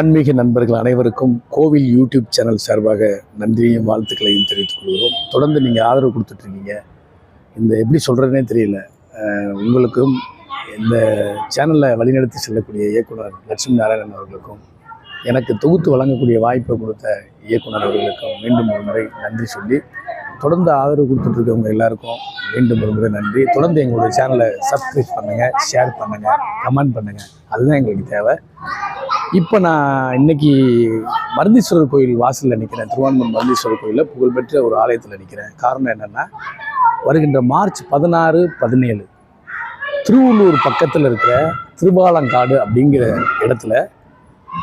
ஆன்மீக நண்பர்கள் அனைவருக்கும் கோவில் யூடியூப் சேனல் சார்பாக நன்றியையும் வாழ்த்துக்களையும் தெரிவித்துக் கொள்கிறோம். தொடர்ந்து நீங்கள் ஆதரவு கொடுத்துட்ருக்கீங்க இந்த எப்படி சொல்கிறதுனே தெரியல. உங்களுக்கும் இந்த சேனலை வழிநடத்தி செல்லக்கூடிய இயக்குனர் லட்சுமி நாராயணன் அவர்களுக்கும் எனக்கு தொகுத்து வழங்கக்கூடிய வாய்ப்பை கொடுத்த இயக்குனர் அவர்களுக்கும் மீண்டும் ஒரு முறை நன்றி சொல்லி தொடர்ந்து ஆதரவு கொடுத்துட்ருக்கவங்க எல்லாருக்கும் மீண்டும் ஒரு முறை நன்றி. தொடர்ந்து எங்களுடைய சேனலை சப்ஸ்கிரைப் பண்ணுங்கள் ஷேர் பண்ணுங்கள் கமெண்ட் பண்ணுங்கள் அதுதான் எங்களுக்கு தேவை. இப்போ நான் இன்னைக்கு மருந்தீஸ்வரர் கோயில் வாசலில் நிற்கிறேன் திருவான்மன் மருந்தீஸ்வரர் கோயிலில் புகழ்பெற்ற ஒரு ஆலயத்தில் நிற்கிறேன் காரணம் என்னென்னா வருகின்ற மார்ச் பதினாறு பதினேழு திருவள்ளூர் பக்கத்தில் இருக்கிற திருவாலங்காடு அப்படிங்கிற இடத்துல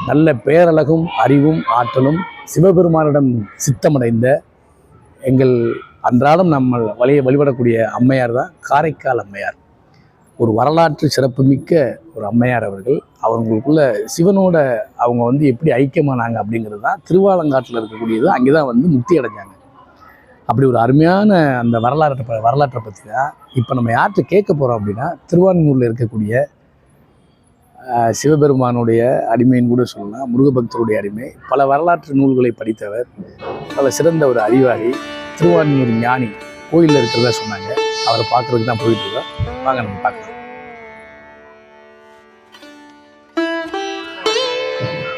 நல்ல பேரழகும் அறிவும் ஆற்றலும் சிவபெருமானிடம் சித்தமடைந்த எங்கள் அன்றாடம் நம்ம வழிய வழிபடக்கூடிய அம்மையார் தான் காரைக்கால் அம்மையார். ஒரு வரலாற்று சிறப்புமிக்க ஒரு அம்மையார் அவர்கள். அவங்களுக்குள்ள சிவனோட அவங்க வந்து எப்படி ஐக்கியமானாங்க அப்படிங்கிறது தான் திருவாலங்காட்டில் இருக்கக்கூடியது. அங்கே தான் வந்து முக்தி அடைஞ்சாங்க. அப்படி ஒரு அருமையான அந்த வரலாற்றை ப- வரலாற்றை பற்றி தான் இப்போ நம்ம யார்கிட்ட கேட்க போகிறோம் அப்படின்னா திருவான்மூரில் இருக்கக்கூடிய சிவபெருமானுடைய அடிமைன்னு கூட சொல்லலாம் முருகபக்தருடைய அடிமை பல வரலாற்று நூல்களை படித்தவர் பல சிறந்த ஒரு அறிவாளி திருவான்மூர் ஞானி கோயிலில் இருக்கிறதா சொன்னாங்க. அவரை பார்க்குறதுக்கு தான் போயிட்டு இருக்கோம். வாங்க நம்ம பார்க்கலாம்.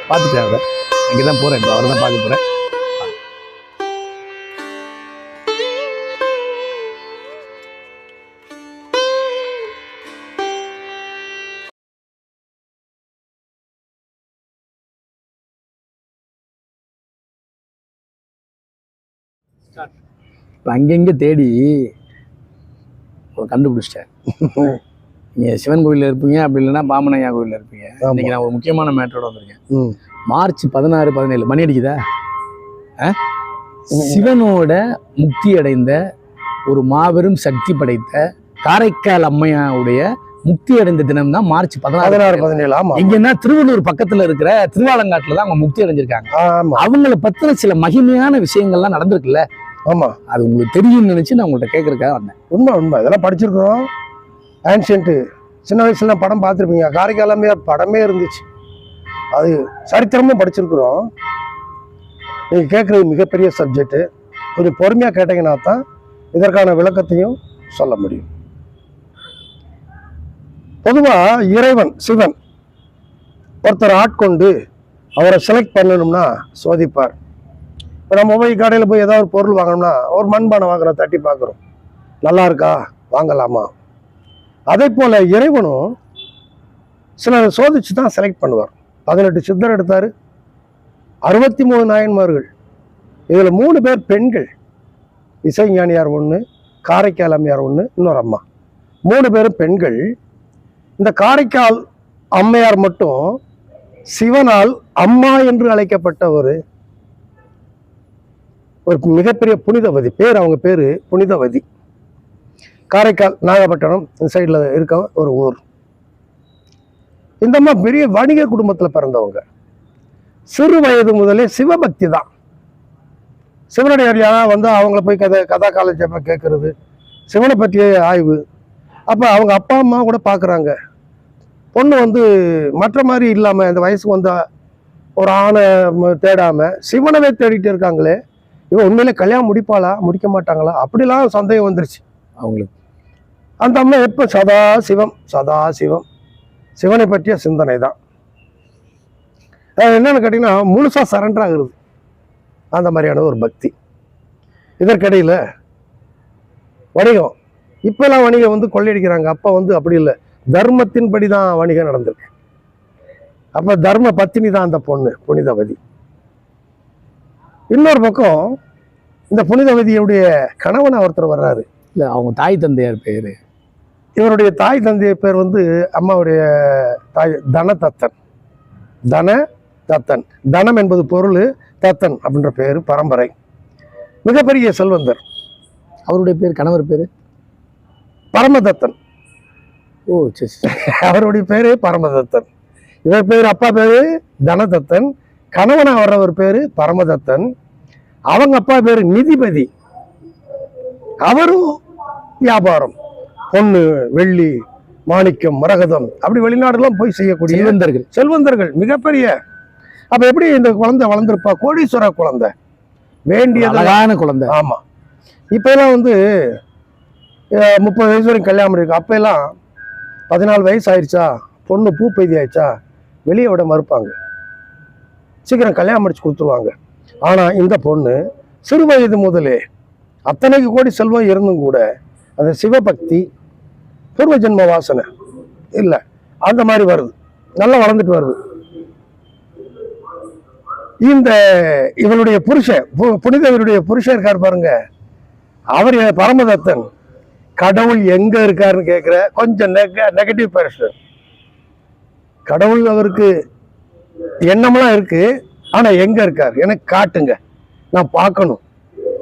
பார்த்துட்டேன் அவரை அங்கே தான் போகிறேன் இப்போ அவரை தான் பார்க்க போகிறேன் இப்போ அங்கங்கே தேடி கண்டுபிடிச்சிட்டேன். நீங்கள் சிவன் கோயிலில் இருப்பீங்க அப்படி இல்லைன்னா பாமனையா கோயிலில் இருப்பீங்க. இன்னைக்கு நான் ஒரு முக்கியமான மேட்டரோட வந்திருக்கேன். மார்ச் பதினாறு பதினேழு மணி அடிக்குதா? சிவனோட முக்தி அடைந்த ஒரு மாபெரும் சக்தி படைத்த காரைக்கால் அம்மையாவுடைய முக்தி அடைந்த தினம் தான் மார்ச் பதினாறு பதினேழு. ஆமா. எங்கன்னா திருவள்ளூர் பக்கத்துல இருக்கிற திருவாலங்காட்டுல தான் அவங்க முக்தி அடைஞ்சிருக்காங்க. ஆமா. அவங்கள பத்தின சில மகிமையான விஷயங்கள்லாம் நடந்திருக்குல்ல. ஆமா. அது உங்களுக்கு தெரியும்னு நினைச்சு நான் உங்கள்கிட்ட கேட்கறதுக்காக வந்தேன். உண்மை உண்மை. இதெல்லாம் படிச்சிருக்கிறோம். ஆன்ஷியன்ட்டு சின்ன வயசுல படம் பார்த்துருப்பீங்க. காரைக்காலமே படமே இருந்துச்சு. அது சரித்திரமும் படிச்சிருக்கிறோம். நீங்கள் கேட்குறது மிகப்பெரிய சப்ஜெக்ட்டு கொஞ்சம் பொறுமையாக கேட்டீங்கன்னா தான் இதற்கான விளக்கத்தையும் சொல்ல முடியும். பொதுவாக இறைவன் சிவன் ஒருத்தர் ஆட்கொண்டு அவரை செலக்ட் பண்ணணும்னா சோதிப்பார். இப்போ நம்ம போய் கடையில் போய் ஏதாவது ஒரு பொருள் வாங்கணும்னா ஒரு மண்பானை வாங்குறோம் தட்டி பார்க்குறோம். நல்லா இருக்கா? வாங்கலாமா? அதே போல இறைவனும் சிலர் சோதிச்சு தான் செலக்ட் பண்ணுவார். பதினெட்டு சித்தர் எடுத்தார். அறுபத்தி மூணு நாயன்மார்கள். இதில் மூணு பேர் பெண்கள். இசைஞானியார் ஒன்று காரைக்கால் அம்மையார் ஒன்று இன்னொரு அம்மா. மூணு பேரும் பெண்கள். இந்த காரைக்கால் அம்மையார் மட்டும் சிவனால் அம்மா என்று அழைக்கப்பட்ட ஒரு ஒரு மிகப்பெரிய புனிதவதி. பேர் அவங்க பேர் புனிதவதி. காரைக்கால் நாகப்பட்டினம் இந்த சைடில் இருக்க ஒரு ஊர். இந்த அம்மா பெரிய வணிக குடும்பத்தில் பிறந்தவங்க. சிறு வயது முதலே சிவபக்தி தான். சிவனுடைய யாராவது வந்து அவங்கள போய் கதை கதா காலேஜ் கேட்குறது சிவனை பற்றிய ஆய்வு. அப்போ அவங்க அப்பா அம்மா கூட பார்க்குறாங்க பொண்ணு வந்து மற்ற மாதிரி இல்லாமல் இந்த வயசுக்கு வந்தால் ஒரு ஆணை தேடாமல் சிவனவே தேடிட்டு இருக்காங்களே இவன் உண்மையிலே கல்யாணம் முடிப்பாளா முடிக்க மாட்டாங்களா? அப்படிலாம் சந்தேகம் வந்துருச்சு. அவங்களுக்கு அந்த அம்மா எப்போ சதா சிவம் சதா சிவம்? சிவனை பற்றிய சிந்தனை தான். அது என்னென்னு கேட்டிங்கன்னா முழுசாக சரண்டர் ஆகுறது. அந்த மாதிரியான ஒரு பக்தி. இதற்கிடையில் வணிகம். இப்போல்லாம் வணிகம் வந்து கொள்ளையடிக்கிறாங்க. அப்போ வந்து அப்படி இல்லை. தர்மத்தின்படி தான் வணிகம் நடந்திருக்கு. அப்போ தர்ம பத்தினி தான் அந்த பொண்ணு புனிதவதி. இன்னொரு பக்கம் இந்த புனிதவதியுடைய கணவன் ஒருத்தர் வர்றாரு. இல்லை அவங்க தாய் தந்தையார் பேர். இவருடைய தாய் தந்தை பேர் வந்து அம்மாவுடைய தாய் தனதத்தன். தன தத்தன் தனம் என்பது பொருள் தத்தன் அப்படின்ற பேர் பரம்பரை. மிகப்பெரிய செல்வந்தர். அவருடைய பேர் கணவர் பேர்? பரமதத்தன். ஓ சரி சரி. அவருடைய பேரு பரமதத்தன். இவர் பேர் அப்பா பேரு தனதத்தன். கணவனா வர்றவர் பேரு பரமதத்தன். அவங்க அப்பா பேரு நிதிபதி. அவரும் வியாபாரம். பொண்ணு வெள்ளி மாணிக்கம் மரகதம். அப்படி வெளிநாடுலாம் போய் செய்யக்கூடிய செல்வந்தர்கள். செல்வந்தர்கள் மிகப்பெரிய. அப்ப எப்படி இந்த குழந்தை வளர்ந்துருப்பா? கோடீஸ்வர குழந்தை. வேண்டியது அழகான குழந்தை. ஆமா. இப்ப எல்லாம் வந்து முப்பது வயசு வரைக்கும் கல்யாணம் பண்ணிருக்கு. அப்ப எல்லாம் பதினாலு வயசு ஆயிடுச்சா பொண்ணு பூ பெய்தி ஆயிடுச்சா? வெளியே விட மறுப்பாங்க. சீக்கிரம் கல்யாணம் முடிச்சு கொடுத்துருவாங்க. ஆனா இந்த பொண்ணு சிறு வயது முதலே அத்தனைக்கு கோடி செல்வம் இருந்தும் கூட அந்த சிவபக்தி பூர்வ ஜென்ம வாசனை. இல்லை அந்த மாதிரி வருது. நல்லா வளர்ந்துட்டு வருது. இந்த இவளுடைய புருஷன் பு- புனித இவருடைய புருஷன் இருக்கார் பாருங்க. அவர் பரமதத்தன். கடவுள் எங்க இருக்காருன்னு கேட்குற கொஞ்சம் நெக நெகட்டிவ் பேரஷன் கடவுள் அவருக்கு எண்ணம்லாம் இருக்கு ஆனால் எங்கே இருக்கார்? எனக்கு காட்டுங்க. நான் பார்க்கணும்.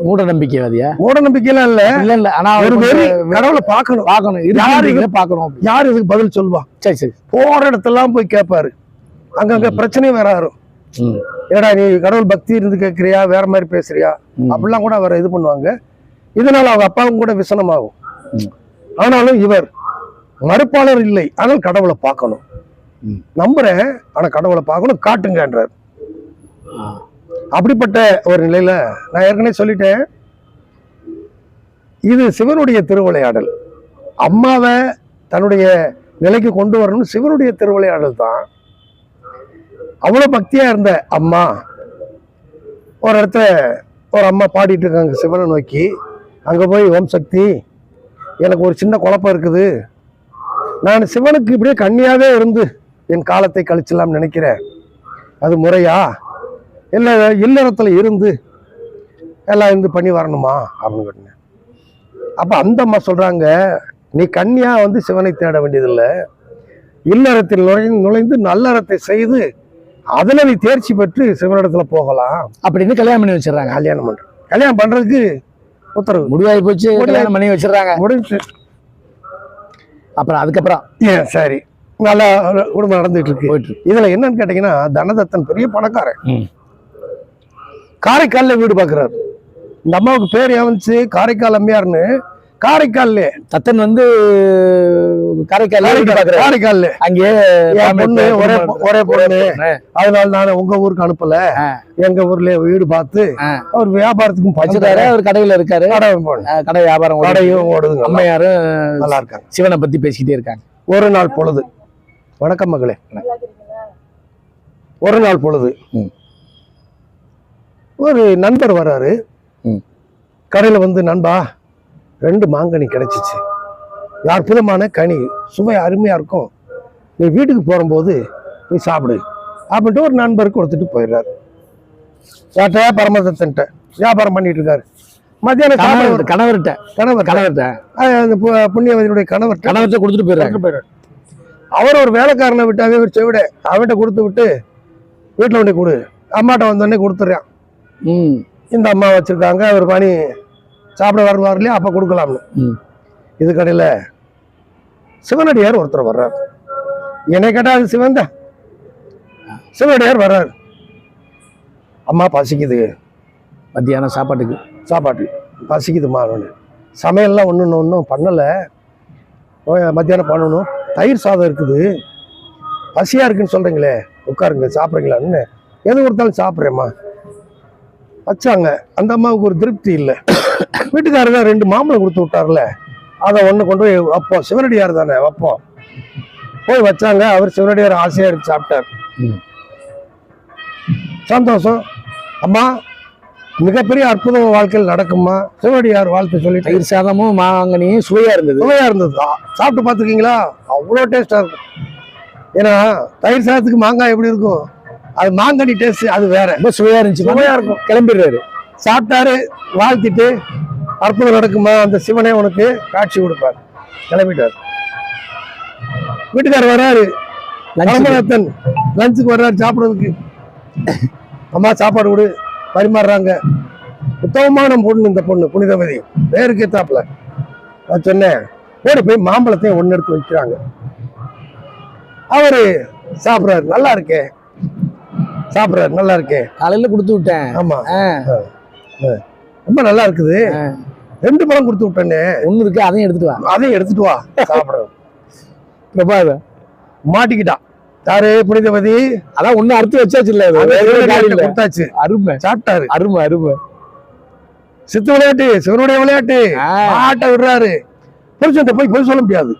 மூட நம்பிக்கைவாதியா மூட நம்பிக்கையெல்லாம் இல்ல. இல்ல இல்ல. ஆனா ஒரு வெறி கடவுளை பார்க்கணும். பார்க்கணும். யாரு பார்க்கணும். யார் இதுக்கு பதில் சொல்வா? சரி சரி. போற இடத்தெல்லாம் போய் கேட்பாரு அங்கங்க பிரச்சனையும் வேற வரும் ம், ஏடா நீ கடவுள் பக்தி இருந்து கேட்கறியா வேற மாதிரி பேசுறியா. அப்படிலாம் கூட அவர் இது பண்ணுவாங்க. இதனால அவங்க அப்பாவும் கூட விசனமாகும். ஆனாலும் இவர் மறுப்பாளர் இல்லை. ஆனால் கடவுளை பார்க்கணும். நம்புறேன் ஆனா கடவுளை பார்க்கணும். காட்டுங்கன்றார். அப்படிப்பட்ட ஒரு நிலையில் நான் ஏற்கனவே சொல்லிட்டேன். இது சிவனுடைய திருவிளையாடல். அம்மாவை தன்னுடைய நிலைக்கு கொண்டு வரணும்னு சிவனுடைய திருவிளையாடல் தான். அவ்வளோ பக்தியாக இருந்த அம்மா ஒரு இடத்துல ஒரு அம்மா பாடிட்டு இருக்காங்க சிவனை நோக்கி. அங்கே போய் ஓம் சக்தி எனக்கு ஒரு சின்ன குழப்பம் இருக்குது. நான் சிவனுக்கு இப்படியே கண்ணியாகவே இருந்து என் காலத்தை கழிச்சலாம்னு நினைக்கிறேன். அது முறையா? இல்லை இல்லறத்துல இருந்து எல்லாம் இருந்து பண்ணி வரணுமா? அப்படின்னு கேட்டேன். அப்ப அந்த அம்மா சொல்றாங்க நீ கன்னியா வந்து சிவனை தேட வேண்டியதில்லை. இல்லறத்தில் நுழைந்து நுழைந்து நல்லறத்தை செய்து அதுல நீ தேர்ச்சி பெற்று சிவனிடத்துல போகலாம். அப்படின்னு கல்யாணம் பண்ணி வச்சிடறாங்க. கல்யாணம் பண்ற கல்யாணம் பண்றதுக்கு உத்தரவு. முடிவாகி போச்சு கல்யாணம் பண்ணி வச்சிடறாங்க. முடிஞ்சு. அப்புறம் அதுக்கப்புறம்? சரி. நல்லா குடும்பம் நடந்துட்டு இருக்கு. இதுல என்னன்னு கேட்டீங்கன்னா தனதத்தன் பெரிய பணக்காரன். காரைக்கால்ல வீடு பாக்குறாரு. இந்த அம்மாவுக்கு பேர் ஏன் வந்துச்சு? காரைக்கால் அம்மையார்னு. காரைக்கால்ல. தத்தன் வந்து காரைக்கால் அங்கேயே என் பொண்ணு ஒரே ஒரே பொண்ணு. அதனால நான் உங்க ஊருக்கு அனுப்பல. எங்க ஊர்ல வீடு பார்த்து. அவர் வியாபாரத்துக்கும் பச்சுட்டாரு அவர் கடையில இருக்காரு. கடை வியாபாரம் ஓடிட்டு இருக்கு. கடையும் ஓடுதுங்க. அம்மையாரும் நல்லா இருக்காங்க சிவனை பத்தி பேசிக்கிட்டே இருக்காங்க. ஒரு நாள் பொழுது. வணக்கம் மகளே. ஒரு நாள் பொழுது. ஒரு நண்பர் வராரு. கடையில வந்து நண்பா ரெண்டு மாங்கனி கிடைச்சிச்சு. அற்புதமான கனி சுவை அருமையா இருக்கும். நீ வீட்டுக்கு போகும்போது போய் சாப்பிடு. அப்படின்ட்டு ஒரு நண்பருக்கு கொடுத்துட்டு போயிடுறாரு. யார்கிட்ட? பரமதத்தன்ட்ட. வியாபாரம் பண்ணிட்டு இருக்காரு. மத்தியானம் கணவர். கணவர்கிட்ட. கணவர் கணவர்கிட்ட. அந்த புண்ணியவதியுடைய கணவர் கணவர்கிட்ட கொடுத்துட்டு போயிடுறாரு. அவர் ஒரு வேலைக்காரனை விட்டாவே ஒரு செவிட அவன்கிட்ட கொடுத்து விட்டு வீட்டில் கொண்டு கொடு. அம்மாட்ட வந்தோடனே கொடுத்துட்றான். இந்த அம்மா வச்சிருக்காங்க அவர் பணி சாப்பிட வருவார் இல்லையா அப்போ கொடுக்கலாம்னு. ம். இது கடையில் சிவனடியார் ஒருத்தர் வர்றார். என்னை கேட்டா அது சிவன் தான். சிவனடியார் வர்றார். அம்மா பசிக்குது. மத்தியானம் சாப்பாட்டுக்கு. சாப்பாட்டு பசிக்குதுமா அவனு. சமையல்லாம் ஒன்று ஒன்றும் பண்ணலை. மத்தியானம் பண்ணணும். தயிர் சாதம் இருக்குது. பசியாக இருக்குன்னு சொல்கிறீங்களே உட்காருங்க சாப்பிட்றீங்களான்னு. எது கொடுத்தாலும் சாப்பிட்றேம்மா. வச்சாங்க. அந்த அம்மாவுக்கு ஒரு திருப்தி இல்லை. வீட்டுக்காரர் தான் ரெண்டு மாம்பழம் கொடுத்து விட்டார்ல. அதை ஒன்று கொண்டு போய் வைப்போம். சிவனடியார் தானே வைப்போம். போய் வச்சாங்க. அவர் சிவனடியார் ஆசையாக எடுத்து சாப்பிட்டார். சந்தோஷம். அம்மா மிகப்பெரிய அற்புதம் வாழ்க்கையில் நடக்குமா சிவனடியார் வாழ்த்து சொல்லிட்டு தயிர் சாதமும் மாங்கனியும் சுவையா இருந்தது. சுவையா இருந்தது. சாப்பிட்டு பார்த்துருக்கீங்களா? அவ்வளோ டேஸ்டா இருக்கும். ஏன்னா தயிர் சாதத்துக்கு மாங்காய் எப்படி இருக்கும்? அது மாங்கனி டேஸ்ட் அது வேற. ரொம்ப சுவையா இருந்துச்சு. சுவையா இருக்கும். கிளம்பிடுறாரு. சாப்பிட்டாரு வாழ்த்திட்டு அற்புதம் நடக்குமா அந்த சிவனே உனக்கு காட்சி கொடுப்பார். கிளம்பிட்டார். வீட்டுக்காரர் வராரு. லஞ்சுக்கு. பரமநாதன் லஞ்சுக்கு வர்றாரு சாப்பிடுறதுக்கு. அம்மா சாப்பாடு கொடு பரிமாறுறாங்க. உத்தமமான பொண்ணு இந்த பொண்ணு புனிதவதி. பேருக்கு ஏத்தாப்புல. நான் சொன்னேன் ஓடி போய் மாம்பழத்தையும் ஒன்று எடுத்து வைக்கிறாங்க. அவரு சாப்பிட்றாரு நல்லா இருக்கே. சாப்பிட்றாரு நல்லா இருக்கே. காலையில கொடுத்து விட்டேன். ஆமா. ரொம்ப நல்லா இருக்குது. ரெண்டு பழம் கொடுத்து விட்டேனே. ஒண்ணு இருக்கு அதையும் எடுத்துட்டு வா. அதையும் எடுத்துட்டு வா சாப்பிடுறேன் பிரபாத மாட்டிக்கிட்டான் யாரு புனிதவதி அதான் ஒண்ணு அறுத்து வச்சாச்சு இல்ல. கொடுத்தாச்சு. அருமை. சாப்பிட்டாரு. அருமை அருமை. சித்து விளையாட்டு சிவனுடைய விளையாட்டு. ஆட்ட விடுறாரு. புருஷன் போய் போய் சொல்ல முடியாது.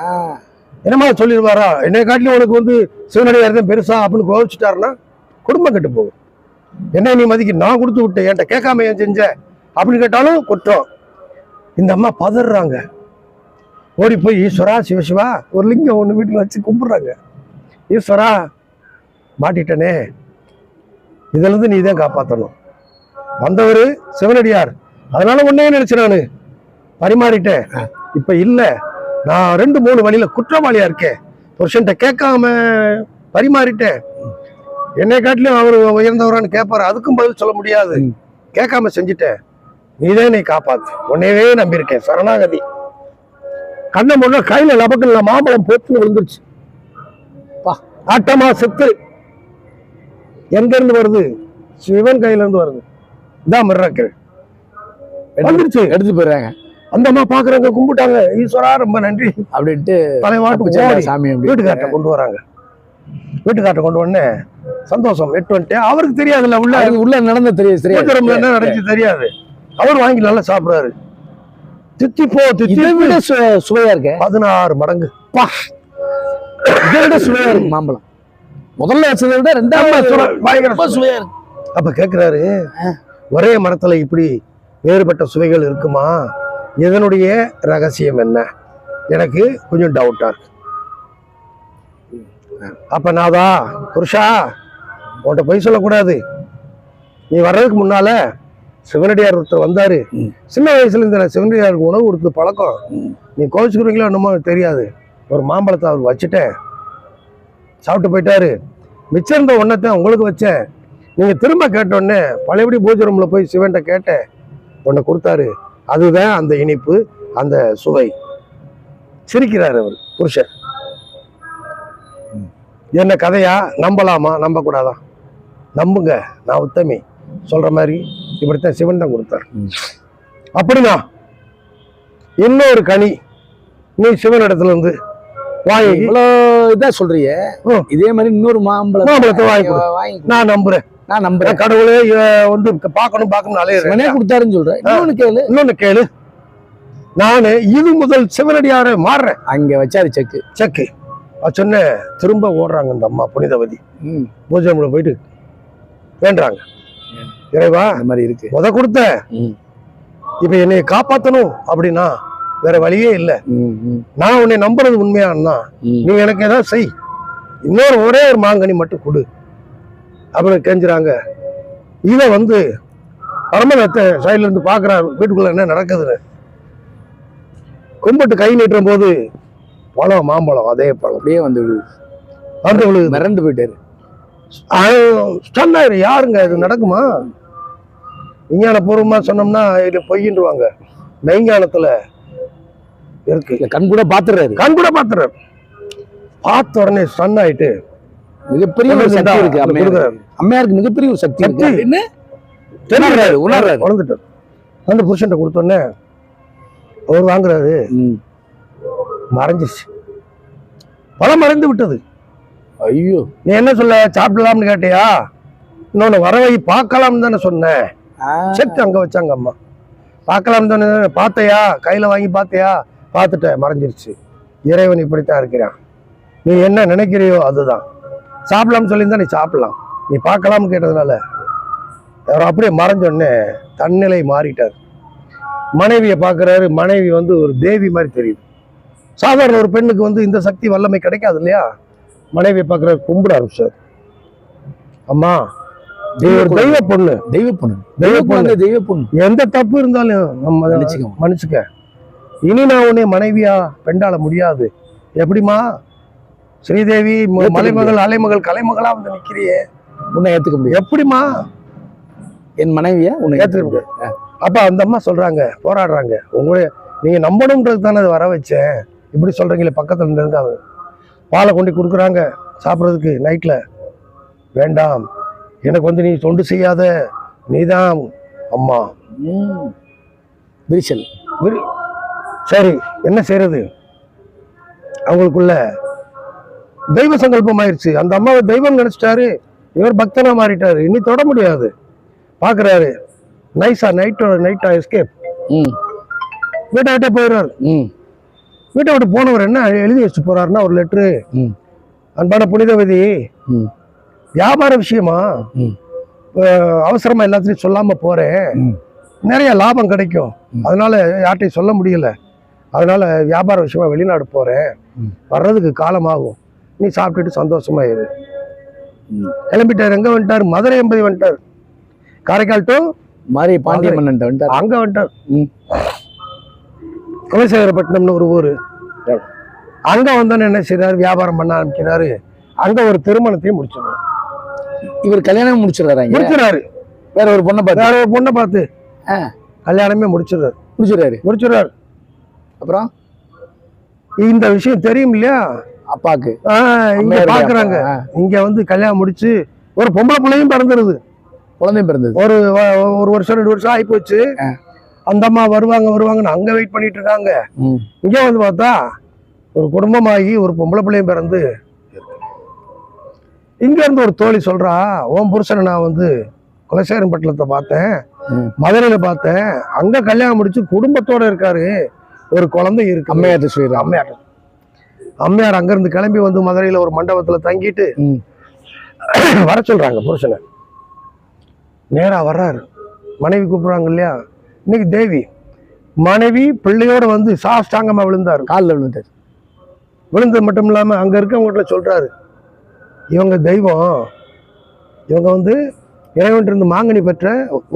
ஆ. என்னமா சொல்லிடுவாரா? என்னை காட்டிலும் உனக்கு வந்து சிவனடியார் தான் பெருசா அப்படின்னு கோவிச்சுட்டாருன்னா குடும்பம் கெட்டு போகும். என்ன நீ மதிக்க நான் கொடுத்து விட்டேன் என்கிட்ட கேட்காம ஏன் செஞ்ச? அப்படின்னு கேட்டாலும் குற்றம். இந்த அம்மா பதறாங்க. ஓடி போய் ஈஸ்வரா சிவசிவா ஒரு லிங்கம் ஒன்று வீட்டில் வச்சு கும்பிட்றாங்க. ஈஸ்வரா மாட்டிட்டனே. இதிலிருந்து நீ தான் காப்பாற்றணும் வந்தவர் சிவனடியார். அதனால உன்னையே நினைச்சு நான். பரிமாறிட்டேன். இப்போ இல்லை. நான் ரெண்டு மூணு வழியில குற்றவாளியா இருக்கேன். புருஷன்ட்ட கேட்காம பரிமாறிட்டேன். என்னை காட்டிலும் அவர் உயர்ந்தவரான்னு கேட்பாரு. அதுக்கும் பதில் சொல்ல முடியாது. கேட்காம செஞ்சுட்டேன். நீதான் என்னை காப்பாத்து. உன்னையவே நம்பியிருக்கேன். சரணாகதி. கண்ணை முன்ன கையில லபக்குல மாம்பழம் போத்து விழுந்துருச்சு. பா. ஆட்டமா செத்து. எங்க இருந்து வருது? சிவன் கையில இருந்து வருது. இதான் மிராக்கள் வந்துருச்சு. எடுத்து போயிடுறாங்க. அந்த அம்மா பாக்குறாங்க கும்பிட்டாங்க. ஈஸ்வரா ரொம்ப நன்றி. அப்படின்ட்டு தலைவாட்டு சாமி வீட்டுக்கார்ட்ட கொண்டு வராங்க. வீட்டுக்கார்ட்ட கொண்டு உடனே சந்தோஷம். எட்டு வந்துட்டு அவருக்கு தெரியாதுல்ல உள்ள உள்ள நடந்த பூஜரம்ல என்ன நடந்துச்சு தெரியாது. அவர் வாங்கி நல்லா சாப்பிடுறாரு. தித்தி போ தித்தி இதை விட சு- சுவையா இருக்க. பதினாறு மடங்கு. இதை விட சுவையா இருக்கு மாம்பழம். முதல்ல வச்சதை விட ரெண்டாவது சுவையா இருக்கு. அப்ப கேக்குறாரு ஒரே மரத்துல இப்படி வேறுபட்ட சுவைகள் இருக்குமா? இதனுடைய ரகசியம் என்ன? எனக்கு கொஞ்சம் டவுட்டா இருக்கு. அப்ப நாதா புருஷா உன்கிட்ட பொய் சொல்லக்கூடாது. நீ வர்றதுக்கு முன்னால சிவனடியார் ஒருத்தர் வந்தாரு. சின்ன வயசுல இந்த சிவனடியாருக்கு உணவு கொடுத்து பழக்கம். நீ கோவிச்சுக்கிறீங்களோ என்னமோ தெரியாது. ஒரு மாம்பழத்தை அவர் வச்சுட்டேன். சாப்பிட்டு போயிட்டாரு. மிச்சம் இருந்த ஒன்றத்தை உங்களுக்கு வச்சேன். நீங்க திரும்ப கேட்டோடனே பழையபடி பூஜை ரூம்ல போய் சிவன்கிட்ட கேட்டேன். உன்னை கொடுத்தாரு. அதுதான் அந்த இனிப்பு அந்த சுவை. சிரிக்கிறாரு அவர் புருஷன் என்ன கதையா? நம்பலாமா? நம்ப கூடாதா நம்புங்க நான் உத்தமி. சொல்ற மாதிரி இப்படித்தான் சிவன் தான் கொடுத்தார். அப்படின்னா இன்னொரு கனி நீ சிவன் இடத்துல இருந்து வாங்கி இவ்வளவு இதா சொல்றீங்க ம். இதே மாதிரி இன்னொரு மாம்பழம் மாம்பழத்தை வாங்கி. நான் நம்புறேன். நான் நம்புறேன். கடவுளே வந்து பார்க்கணும் பார்க்கணும் அலையிறேன். கொடுத்தாருன்னு சொல்றேன். இன்னொன்னு கேளு. இன்னொன்னு கேளு. நானு இது முதல் சிவனடியார மாறுறேன். அங்க வச்சாரு செக்கு. செக்கு. அது சொன்ன திரும்ப ஓடுறாங்க இந்த அம்மா புனிதவதி. ம், பூஜை போயிட்டு வேண்டுறாங்க. இறைவா அந்த மாதிரி இருக்கு. முத கொடுத்த ம், இப்ப என்னை காப்பாத்தணும் அப்படின்னா வேற வழியே இல்லை. நான் உன்னை நம்புறது உண்மையானா. நீ எனக்கு ஏதாவது செய். இன்னொரு ஒரே ஒரு மாங்கனி மட்டும் கொடு. அப்படின்னு கெஞ்சுறாங்க. இதை வந்து பரமதத்தை சைட்ல இருந்து பாக்குறாரு வீட்டுக்குள்ள என்ன நடக்குதுன்னு. கும்பிட்டு கை நீட்டுற போது பழம் மாம்பழம் அதே பழம். அப்படியே வந்து விழுது. வந்து விழுகுது மிரண்டு போயிட்டாரு. ஸ்டன் ஆயிரு யாருங்க இது நடக்குமா? விஞ்ஞான பூர்வமா சொன்னோம்னா இது பொய்யின்றுவாங்க. மெய்ஞானத்துல இருக்கு. கண் கூட பாத்துறாரு. கண் கூட பாத்துறாரு. பார்த்த உடனே ஸ்டன் ஆயிட்டு மிகப்பெரிய ஒரு சக்தி இருக்கு அந்த அம்மையாருக்கு மிகப்பெரிய ஒரு சக்தி இருக்கு. அப்படின்னு உணர்றாரு உணர்ந்துட்டார் அந்த புருஷன்ட்ட கொடுத்தோடனே அவர் வாங்குறாரு. ம். மறைஞ்சிருச்சு. பழம் மறைந்து விட்டது. ஐயோ. நீ என்ன சொல்ல? சாப்பிடலாம்னு கேட்டியா? இன்னொன்னு வரவை பார்க்கலாம்னு தானே சொன்னேன் செக் அங்க வச்சாங்க அம்மா. பார்க்கலாம் தானே பார்த்தையா? கையில வாங்கி பார்த்தையா? பார்த்துட்டேன் மறைஞ்சிருச்சு. இறைவன் இப்படித்தான் இருக்கிறான். நீ என்ன நினைக்கிறியோ அதுதான். சாப்பிடலாம்னு சொல்லியிருந்தா நீ சாப்பிடலாம். நீ பார்க்கலாம்னு கேட்டதுனால. அவர் அப்படியே மறைஞ்சோடனே தன்னிலை மாறிட்டார். மனைவியை பார்க்குறாரு. மனைவி வந்து ஒரு தேவி மாதிரி தெரியுது. சாதாரண ஒரு பெண்ணுக்கு வந்து இந்த சக்தி வல்லமை கிடைக்காது இல்லையா? மனைவியை பார்க்குறாரு கும்பிட ஆரம்பிச்சார் அம்மா தெய்வ பொண்ணு. தெய்வ பொண்ணு. தெய்வ பொண்ணு. பொண்ணு தெய்வ பொண்ணு. எந்த தப்பு இருந்தாலும் நம்ம மன்னிச்சுக்கோங்க. மன்னிச்சுக்க. இனி நான் உன்னை மனைவியா பெண்டாள முடியாது. எப்படிமா ஸ்ரீதேவி மலைமகள் அலைமகள் கலைமகளா வந்து நிக்கிறியே. உன்னை ஏத்துக்க முடியாது. எப்படிமா என் மனைவியா உன்னை ஏத்துக்க முடியாது. அப்ப அந்த அம்மா சொல்றாங்க போராடுறாங்க. உங்களை நீங்க நம்பணுன்றது தானே அதை வர வச்சேன். இப்படி சொல்றீங்களே பக்கத்துல இருந்திருக்காங்க பாலை கொண்டு கொடுக்குறாங்க சாப்பிட்றதுக்கு நைட்ல வேண்டாம். எனக்கு வந்து நீ தொண்டு செய்யாத. நீதான் அம்மா. விரிசல். விரு- சரி என்ன செய்யறது அவங்களுக்குள்ள தெய்வ சங்கல்பம் ஆயிடுச்சு அந்த அம்மாவை தெய்வம் நினைச்சிட்டாரு. இவர் பக்தனா மாறிட்டாரு. இனி தொட முடியாது. பாக்குறாரு. நைஸா நைட்டோட நைட்டா எஸ்கேப் ம். வீட்டை விட்டே போயிடுறாரு. ம். வீட்டை விட்டு போனவர் என்ன? எழுதி வச்சு போறாருன்னா ஒரு லெட்ரு ம். அன்பான புனிதவதி ம். வியாபார விஷயமா? அவசரமா எல்லாத்தையும் சொல்லாம போறேன். நிறைய லாபம் கிடைக்கும். அதனால யார்ட்டையும் சொல்ல முடியல. அதனால வியாபார விஷயமா வெளிநாடு போறேன். வர்றதுக்கு காலமாகும். நீ சாப்பிட்டுட்டு சந்தோஷமா இரு. கிளம்பிட்டாரு. எங்க வந்துட்டாரு? மதுரை எம்பதி வந்துட்டார். காரைக்கால் டு மாதிரி. பாண்டிய மன்னன் வந்துட்டார். அங்க வந்துட்டார். குலசேகரப்பட்டினம்னு ஒரு ஊரு. அங்க வந்தோன்னு என்ன செய்றாரு? வியாபாரம் பண்ண ஆரம்பிக்கிறாரு. அங்க ஒரு திருமணத்தையும் முடிச்சிடுறாரு. இவர் கல்யாணம் முடிச்சிடுறாரு முடிச்சிடறாரு. வேற ஒரு பொண்ணை பார்த்து? வேற ஒரு பொண்ணை பார்த்து. கல்யாணமே முடிச்சிடுறாரு. முடிச்சிடுறாரு. முடிச்சிடுறாரு. அப்புறம்? இந்த விஷயம் தெரியும் இல்லையா? அப்பாக்கு. இங்க பாக்குறாங்க. இங்க வந்து கல்யாணம் முடிச்சு ஒரு பொம்பளை பிள்ளையும் பிறந்துருது. குழந்தை பிறந்தது. ஒரு ஒரு வருஷம் ரெண்டு வருஷம் ஆகி போச்சு. அந்த அம்மா வருவாங்க வருவாங்கன்னு அங்க வெயிட் பண்ணிட்டு இருக்காங்க. இங்க வந்து பார்த்தா ஒரு குடும்பமாகி ஒரு பொம்பளை பிள்ளையும் பிறந்து இங்க இருந்து ஒரு தோழி சொல்றா உன் புருஷனை நான் வந்து குலசேகரன் பட்டணத்தை பார்த்தேன். மதுரையில பார்த்தேன். அங்க கல்யாணம் முடிச்சு குடும்பத்தோட இருக்காரு. ஒரு குழந்தை இருக்கு. அம்மையார்ட்ட சொல்லிடுறான் அம்மையார் அம்மையார் அங்கிருந்து கிளம்பி வந்து மதுரையில ஒரு மண்டபத்துல தங்கிட்டு வர சொல்றாங்க புருஷனை. நேரா வர்றாரு. மனைவி கூப்பிடுறாங்க இல்லையா? இன்னைக்கு தேவி மனைவி பிள்ளையோட வந்து சாஷ்டாங்கமா விழுந்தாரு. காலில் விழுந்துட்டார். விழுந்தது மட்டும் இல்லாம அங்க இருக்கவங்ககிட்ட சொல்றாரு. இவங்க தெய்வம் இவங்க வந்து இறைவன் இருந்து மாங்கனி பெற்ற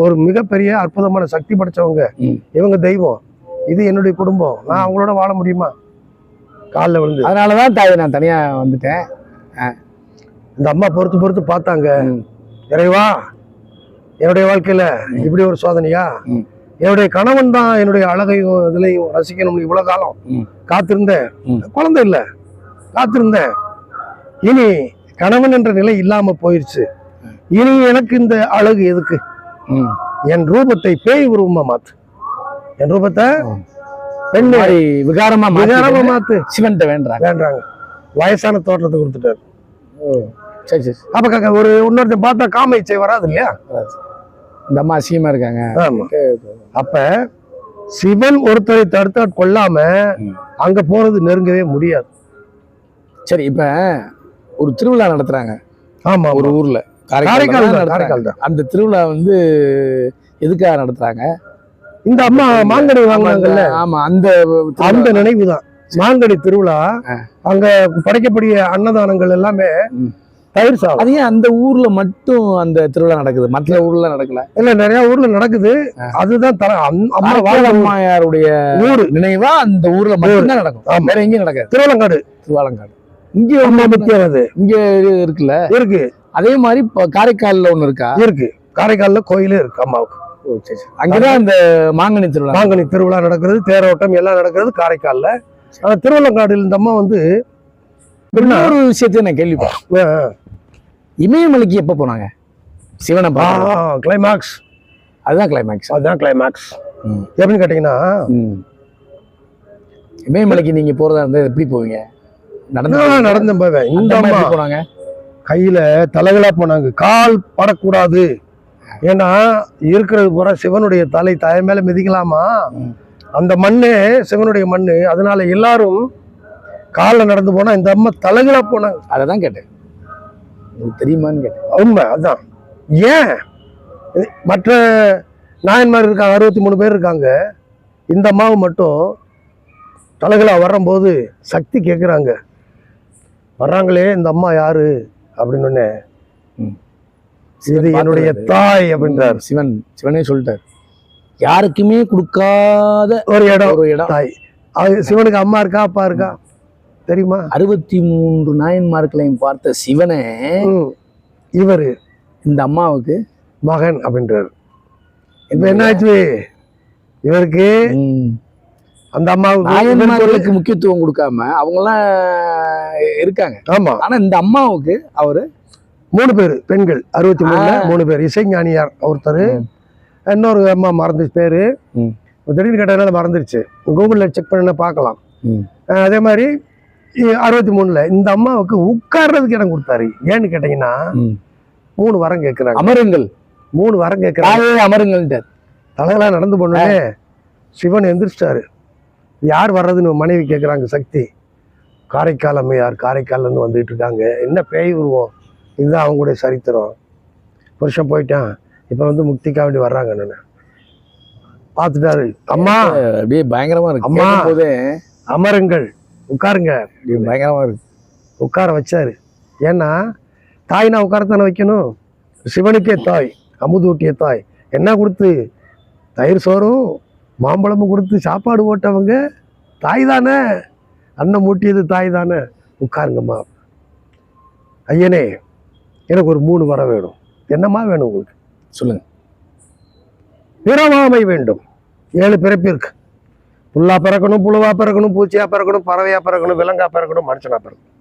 ஒரு மிகப்பெரிய அற்புதமான சக்தி படைச்சவங்க. இவங்க தெய்வம். இது என்னுடைய குடும்பம். நான் அவங்களோட வாழ முடியுமா? காலில் விழுந்து. அதனாலதான் தாய் நான் தனியா வந்துட்டேன். இந்த அம்மா பொறுத்து பொறுத்து பார்த்தாங்க. இறைவா என்னுடைய வாழ்க்கையில இப்படி ஒரு சோதனையா. என்னுடைய கணவன் தான் என்னுடைய அழகையும் இதுலையும் ரசிக்கணும்னு இவ்வளவு காலம். காத்திருந்தேன். குழந்தை இல்ல. காத்திருந்தேன். இனி கணவன் என்ற நிலை இல்லாம போயிருச்சு. இனி எனக்கு இந்த அழகு எதுக்கு? என் ரூபத்தை பேய் உருவமா மாத்து. என் ரூபத்தை. பெண் மாதிரி விகாரமா விகாரமா மாத்தி. சிவன்ட்ட வேண்டாங்க வேண்டாங்க வயசான தோற்றத்தை கொடுத்துட்டாரு. சரி சரி. அப்ப காக்க ஒரு இன்னொருத்தன் பார்த்தா காம இச்சை வராது இல்லையா? இந்த அம்மா அசிங்கமா இருக்காங்க. அப்ப சிவன் ஒருத்தரை தடுத்தா கொள்ளாம. அங்க போறது நெருங்கவே முடியாது. சரி இப்ப ஒரு திருவிழா நடத்துறாங்க. ஆமா ஒரு ஊர்ல. காரைக்கால் அந்த திருவிழா வந்து எதுக்காக நடத்துறாங்க? இந்த அம்மா மாங்கனி வாங்கினாங்கல்ல? ஆமா அந்த. அந்த நினைவு தான் மாங்கனி திருவிழா. அங்க படைக்கக்கூடிய அன்னதானங்கள் எல்லாமே. தயிர் சாதம். அது ஏன் அந்த ஊர்ல மட்டும் அந்த திருவிழா நடக்குது? மற்ற ஊர்ல நடக்கல. இல்ல நிறைய ஊர்ல நடக்குது. அதுதான் தர அம்- அம்மா வாழ்ந்த ஊர். நினைவா அந்த ஊர்ல மட்டும்தான் நடக்கும். வேற எங்கேயும் நடக்காது. திருவள்ளங்காடு திருவாலங்காடு. இங்க அம்மா ஒண்ணு பத்தியம் அது இங்க இருக்குல்ல? இருக்கு. அதே மாதிரி காரைக்கால்ல ஒண்ணு இருக்கா? இருக்கு. காரைக்கால்ல கோயிலே இருக்கு அம்மாவுக்கு. அங்கதான் அந்த மாங்கனி திருவிழா மாங்கனி திருவிழா நடக்கிறது தேரோட்டம் எல்லாம் நடக்கிறது காரைக்கால்ல. ஆனா திருவள்ளங்காடுல இந்த அம்மா வந்து இன்னொரு விஷயத்தையும் நான் கேள்விப்பட்டேன். ஆ, இமயமலைக்கு எப்ப போனாங்க? சிவனை கிளைமாக்ஸ் அதுதான் கிளைமேக்ஸ் அதுதான் கிளைமாக்ஸ் எப்படின்னு கேட்டீங்கன்னா இமயமலைக்கு நீங்க போறதா இருந்தா எப்படி போவீங்க? நடந்து? நடந்து போவேன். இந்த போனாங்க? கையில தலைகளா போனாங்க. கால் படக்கூடாது. ஏன்னா இருக்கிறது பூரா சிவனுடைய தலை தலை மேல மிதிக்கலாமா. அந்த மண்ணு சிவனுடைய மண்ணு. அதனால எல்லாரும் காலில் நடந்து போனா இந்த அம்மா தலைகளா போனாங்க அததான் கேட்டேன். உங்களுக்கு தெரியுமான்னு கேட்டேன். உண்மை அதான். ஏன்? மற்ற நாயன்மார் இருக்காங்க அறுபத்தி மூணு பேர் இருக்காங்க. இந்த அம்மாவை மட்டும் தலைகளா வரும்போது சக்தி கேட்குறாங்க வர்றாங்களே இந்த அம்மா யாரு? அப்படின்னு. இது என்னுடைய. தாய் அப்படின்றார். சிவன் சிவனே சொல்லிட்டார். யாருக்குமே கொடுக்காத ஒரு இடம். ஒரு இடம். தாய். சிவனுக்கு அம்மா இருக்கா அப்பா இருக்கா? தெரியுமா? அறுபத்தி மூன்று நாயன்மார்களையும் பார்த்த சிவனே. இவரு இந்த அம்மாவுக்கு மகன் அப்படின்றாரு. இப்ப என்னாச்சு? இவருக்கு ம், அந்த அம்மாவுக்கு இவருக்கு நாயன்மார்களுக்கு முக்கியத்துவம் கொடுக்காம அவங்கெல்லாம் இருக்காங்க. ஆமா. ஆனா இந்த அம்மாவுக்கு அவரு மூணு பேர் பெண்கள். அறுபத்தி மூணுல. மூணு பேர். இசைஞானியார் ஒருத்தர். இன்னொரு அம்மா மறந்துச்சு பேரு. திடீர்னு கேட்டதுனால மறந்துருச்சு. கூகுளில் செக் பண்ண பார்க்கலாம். அதே மாதிரி அறுபத்தி மூணுல இந்த அம்மாவுக்கு உட்கார்றதுக்கு இடம் கொடுத்தாரு. ஏன்னு கேட்டீங்கன்னா. மூணு வரம் கேட்கிறாங்க அமருங்கள். மூணு வரம் கேட்கிறாங்க அமருங்கள்ன்றார் தலைகளா நடந்து போனோடனே சிவன் எந்திரிச்சிட்டாரு. யார் வர்றதுன்னு மனைவி கேட்குறாங்க சக்தி. காரைக்கால் அம்மையார் காரைக்கால்ல இருந்து வந்துட்டு இருக்காங்க. என்ன பேய் உருவம்? இதுதான் அவங்களுடைய சரித்திரம். புருஷன் போயிட்டான். இப்போ வந்து முக்திக்காக வேண்டி வர்றாங்க நான் பார்த்துட்டாரு. அம்மா! அப்படியே பயங்கரமா இருக்கு. அம்மா. போதே அமருங்கள். உட்காருங்க. அப்படியே பயங்கரமா இருக்கு. உட்கார வச்சாரு. ஏன்னா தாய்னா உட்காரத்தானே வைக்கணும்? சிவனுக்கே தாய் அமுதூட்டிய தாய். என்ன கொடுத்து? தயிர் சோறும் மாம்பழமும் கொடுத்து சாப்பாடு போட்டவங்க தாய் தானே? அன்னம் மூட்டியது தாய் தானே? உட்காருங்கம்மா. ஐயனே எனக்கு ஒரு மூணு வரம் வேணும். என்னம்மா வேணும் உங்களுக்கு? சொல்லுங்க. பிறவாமை வேண்டும். ஏழு பிறப்பிற்கு புல்லா பிறக்கணும் புழுவா பிறக்கணும் பூச்சியா பிறக்கணும் பறவையா பிறக்கணும் விலங்கா பிறக்கணும் மனுஷனா பிறக்கணும்.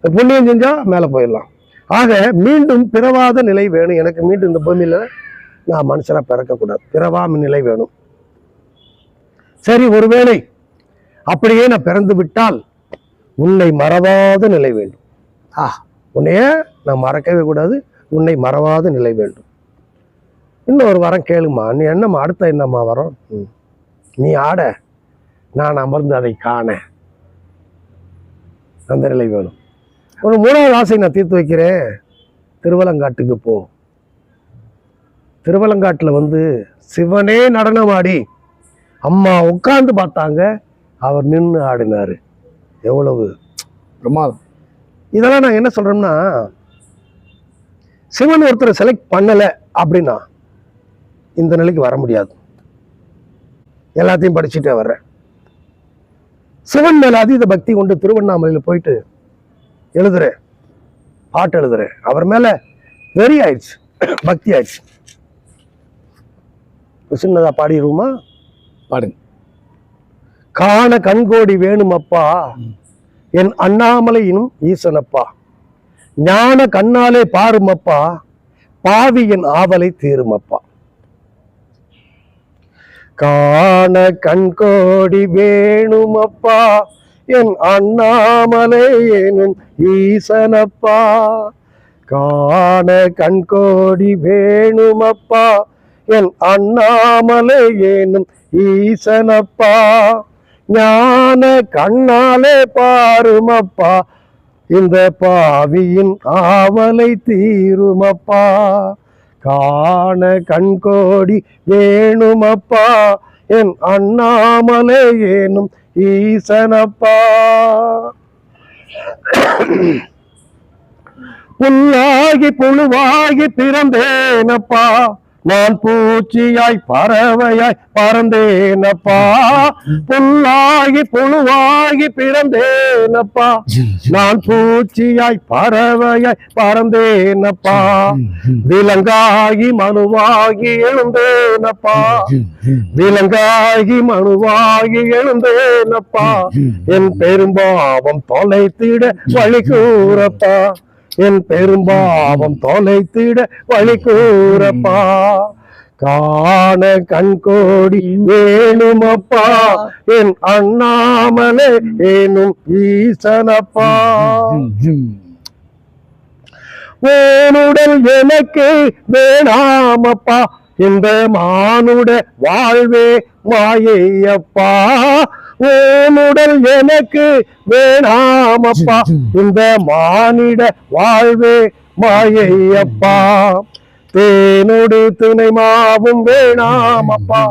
புண்ணியம் செஞ்சா மேலே போயிடலாம். ஆக மீண்டும் பிறவாத நிலை வேணும். எனக்கு மீண்டும் இந்த பூமியில நான் மனுஷனா பிறக்கக்கூடாது. பிறவாம நிலை வேணும். சரி ஒருவேளை அப்படியே நான் பிறந்து விட்டால் உன்னை மறவாத நிலை வேண்டும். ஆ. உன்னைய நான் மறக்கவே கூடாது உன்னை மறவாத நிலை வேண்டும். இன்னொரு வரம் கேளுமா நீ என்னம்மா அடுத்த என்னம்மா வரம்? ம். நீ ஆட நான் அமர்ந்து அதை காண. அந்த நிலை வேணும். ஒரு மூணாவது ஆசை நான் தீர்த்து வைக்கிறேன். திருவலங்காட்டுக்கு போ. திருவலங்காட்டில் வந்து சிவனே நடனமாடி. அம்மா உட்கார்ந்து பார்த்தாங்க அவர் நின்று ஆடினார். எவ்வளவு? பிரமாதம். இதெல்லாம் நான் என்ன சொல்றேன்னா சிவன் ஒருத்தரை செலக்ட் பண்ணல அப்படின்னா இந்த நிலைக்கு வர முடியாது. எல்லாத்தையும் படிச்சுட்டே வர்றேன் சிவன் மேல அதீத பக்தி கொண்டு திருவண்ணாமலையில போயிட்டு எழுதுறேன் பாட்டு எழுதுறேன் அவர் மேல வெறி ஆயிடுச்சு பக்தி ஆயிடுச்சு. சின்னதா பாடிடுவோமா? பாடுங்க. காண கண்கோடி வேணுமப்பா. என் அண்ணாமலையினும் ஈசனப்பா. ஞான கண்ணாலே பாருமப்பா பாவி என் ஆவலை தீருமப்பா. காண கண்கோடி வேணுமப்பா என் அண்ணாமலை எனும் ஈசனப்பா. காண கண்கோடி வேணுமப்பா என் அண்ணாமலை ஏனும் ஈசனப்பா. ஞான கண்ணாலே பாருமப்பா. இந்த பாவியின் ஆவலை தீருமப்பா. காண கண்கோடி வேணுமப்பா. என் அண்ணாமலே ஏனும் ஈசனப்பா. புல்லாகி புழுவாகி பிறந்தேனப்பா. நான் பூச்சியாய் பறவையாய் பறந்தேனப்பா. புல்லாகி புழுவாகி பிறந்தேனப்பா. நான் பூச்சியாய் பறவையாய் பறந்தேனப்பா. விலங்காகி மனுவாகி எழுந்தேனப்பா. விலங்காகி மனுவாகி எழுந்தேனப்பா. என் பெரும்பாவம் தொலைத்திட வழி கூறப்பா. என் பெரும்பாவம் தொலைத்திட வழி கூறப்பா. காண கண் கோடி வேணுமப்பா. என் அண்ணாமலே ஏனும் ஈசனப்பா. வேணுடல் எனக்கு வேணாமப்பா. இந்த மானுட வாழ்வே மாயையப்பா. வேணுடல் எனக்கு வேணாமப்பா. இந்த மானிட வாழ்வே மாயையப்பா. தேனோடு துணை மாவும் வேணாமப்பா.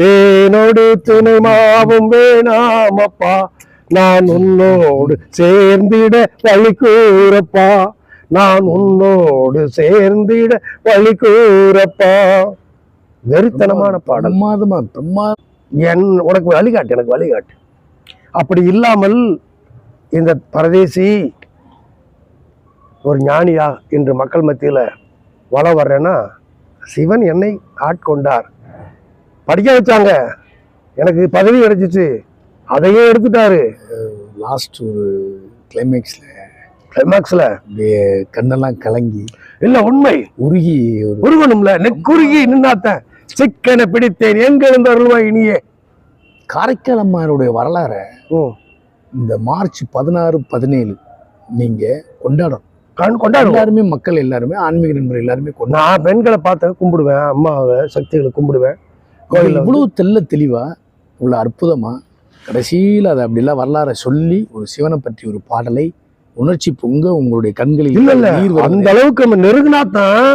தேனோடு துணை மாவும் வேணாமப்பா. நான் உன்னோடு சேர்ந்திட வழி கூறப்பா. நான் உன்னோடு சேர்ந்திட வழி கூறப்பா. வெறித்தனமான பாடல். பிரமாதமா பிரமாதம் என் உனக்கு வழிகாட்டு எனக்கு வழிகாட்டு. அப்படி இல்லாமல் இந்த பரதேசி ஒரு ஞானியா இன்று மக்கள் மத்தியில வள வர்றேன்னா சிவன் என்னை ஆட்கொண்டார். படிக்க வச்சாங்க. எனக்கு பதவி கிடைச்சிச்சு. அதையே எடுத்துட்டாரு. லாஸ்ட் ஒரு கிளைமேக்ஸ்ல கிளைமேக்ஸ்ல கண்ணெல்லாம் கலங்கி இல்ல உண்மை. உருகி ஒரு உருகணும்ல. நெக்குருகி நின்னாத்த சிக்கனை பிடித்தேன் எங்க இருந்து அருள்வாய் இனியே? காரைக்கால் அம்மாருடைய வரலாறை. இந்த மார்ச் பதினாறு பதினேழு நீங்க கொண்டாடணும். கண் கொண்டாடுவோம் எல்லாருமே மக்கள் எல்லாருமே ஆன்மீக நண்பர் எல்லாருமே நான் பெண்களை பார்த்து கும்பிடுவேன் அம்மாவை சக்திகளை கும்பிடுவேன். கோயில்ல இவ்வளவு தெள்ள தெளிவா இவ்வளவு அற்புதமா கடைசியில் அதை அப்படிலாம் வரலாறை சொல்லி ஒரு சிவனை பற்றி ஒரு பாடலை உணர்ச்சி பொங்க உங்களுடைய கண்களில் இல்ல அந்த அளவுக்கு நம்ம நெருங்கினா தான்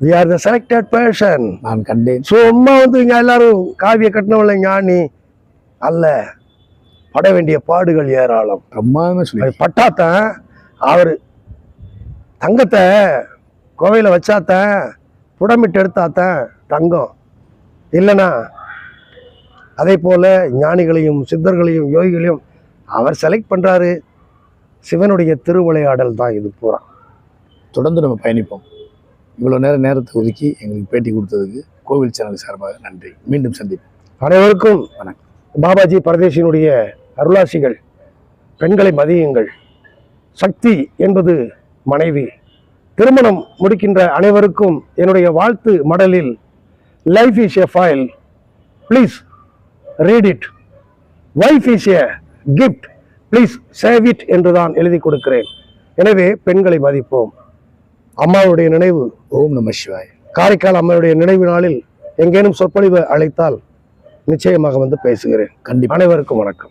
we are the selected person நான் கண்டேன். சும்மா வந்து இங்க எல்லாரும் காவிய கட்டினவள ஞானி அல்ல. பட வேண்டிய பாடுகள் ஏராளம். பிரம்மாதமா சொல்லி. பட்டாத்தான் அவர் தங்கத்தை கோவையில் வச்சாத்தான் புடமிட்டு எடுத்தாத்தான் தங்கம். இல்லைனா அதே போல ஞானிகளையும் சித்தர்களையும் யோகிகளையும் அவர் செலக்ட் பண்றாரு. சிவனுடைய திருவிளையாடல் தான் இது பூரா. தொடர்ந்து நம்ம பயணிப்போம். இவ்வளவு நேரம் நேரத்தை ஒதுக்கி எங்களுக்கு பேட்டி கொடுத்ததுக்கு கோவில் சேனல் சார்பாக நன்றி. மீண்டும் சந்திப்போம். அனைவருக்கும் வணக்கம். பாபாஜி பரதேசியினுடைய அருளாசிகள் பெண்களை மதியுங்கள். சக்தி என்பது மனைவி. திருமணம் முடிக்கின்ற அனைவருக்கும் என்னுடைய வாழ்த்து மடலில் life is a file please read it wife is a gift please save it என்று தான் எழுதி கொடுக்கிறேன். எனவே பெண்களை மதிப்போம். அம்மாவுடைய நினைவு. ஓம் நம சிவாய். காரைக்கால் அம்மையுடைய நினைவு நாளில் எங்கேனும் சொற்பொழிவு அழைத்தால் நிச்சயமாக வந்து பேசுகிறேன். கண்டிப்பா. அனைவருக்கும் வணக்கம்.